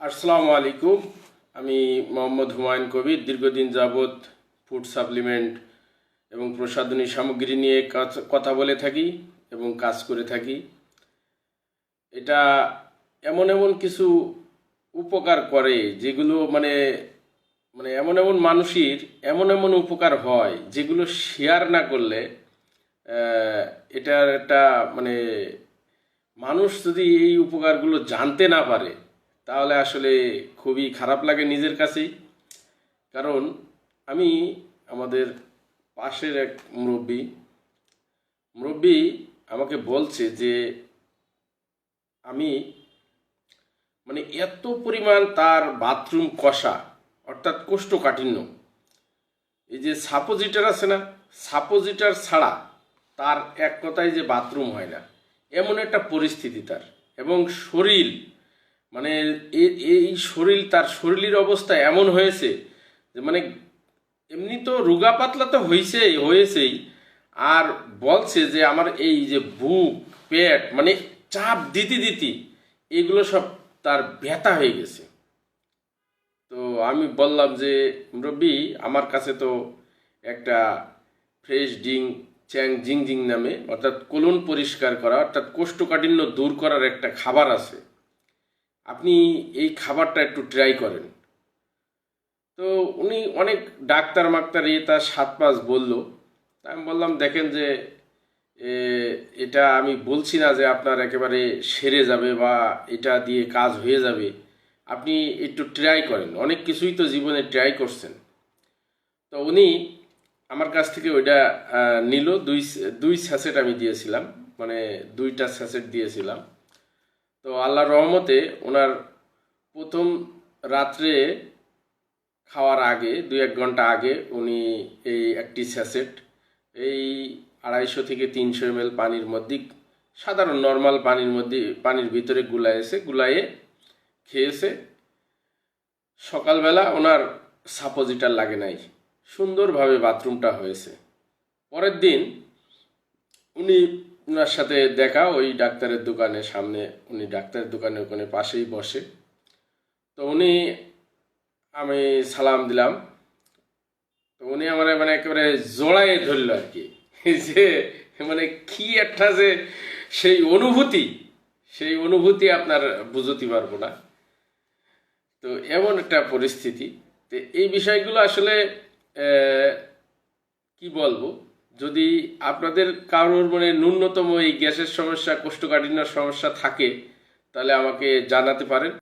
আসসালামু আলাইকুম। আমি মোহাম্মদ হুমায়ুন কবির, দীর্ঘদিন যাবৎ ফুড সাপ্লিমেন্ট এবং প্রসাধনী সামগ্রী নিয়ে কথা বলে থাকি এবং কাজ করে থাকি। এটা এমন এমন কিছু উপকার করে যেগুলো মানে মানে এমন এমন মানুষের এমন এমন উপকার হয় যেগুলো শেয়ার না করলে এটার একটা মানে মানুষ যদি এই উপকারগুলো জানতে না পারে তাহলে আসলে খুবই খারাপ লাগে নিজের কাছেই। কারণ আমি আমাদের পাশের এক মুরব্বী মুরব্বী আমাকে বলছে যে আমি মানে এত পরিমাণ তার বাথরুম কষা, অর্থাৎ কোষ্ঠকাঠিন্য। এই যে সাপোজিটার আছে না সাপোজিটার ছাড়া তার এক কথায় যে বাথরুম হয় না, এমন একটা পরিস্থিতি তার। এবং শরীর মানে এই শরীর, তার শরীরের অবস্থা এমন হয়েছে যে মানে এমনি তো রোগা পাতলা তো হয়েছেই হয়েছেই। আর বলছে যে আমার এই যে বুক, পেট মানে চাপ দিতে দিতে, এগুলো সব তার ব্যথা হয়ে গেছে। তো আমি বললাম যে রবি আমার কাছে তো একটা ফ্রেশ ডিং, চ্যাং জিং জিং নামে, অর্থাৎ কোলন পরিষ্কার করা, অর্থাৎ কোষ্ঠকাঠিন্য দূর করার একটা খাবার আছে। আপনি এই খাবারটা একটু ট্রাই করেন। তো উনি অনেক ডাক্তার মাক্তার ইয়ে তার সাত পাঁচ বলল। আমি বললাম, দেখেন যে এটা আমি বলছি না যে আপনার একেবারে সেরে যাবে বা এটা দিয়ে কাজ হয়ে যাবে। আপনি একটু ট্রাই করেন। অনেক কিছুই তো জীবনে ট্রাই করছেন। তো উনি আমার কাছ থেকে ওইটা নিল। দুই দুই স্যাসেট আমি দিয়েছিলাম। মানে দুইটা স্যাসেট দিয়েছিলাম। তো আল্লাহর রহমতে ওনার প্রথম রাত্রে খাওয়ার আগে, দুই এক ঘণ্টা আগে উনি এই একটি স্যাসেট, এই আড়াইশো থেকে তিনশো এম পানির মধ্যে, সাধারণ নর্মাল পানির মধ্যে, পানির ভিতরে গুলাইছে গুলাইয়ে খেয়েছে। সকালবেলা ওনার সাপোজিটার লাগে নাই। সুন্দরভাবে বাথরুমটা হয়েছে। পরের দিন উনি ওনার সাথে দেখা, ওই ডাক্তারের দোকানে সামনে, উনি ডাক্তারের দোকানে ওখানে পাশেই বসে। তো উনি, আমি সালাম দিলাম। তো উনি আমার মানে একেবারে জোড়ায় ধরল আর কি। যে মানে কি একটা যে সেই অনুভূতি সেই অনুভূতি আপনার বুঝতে পারব না। তো এমন একটা পরিস্থিতি। তো এই বিষয়গুলো আসলে কি বলব? যদি আপনাদের কারোর মানে ন্যূনতম এই গ্যাসের সমস্যা, কোষ্ঠকাঠিন্যর সমস্যা থাকে, তাহলে আমাকে জানাতে পারেন।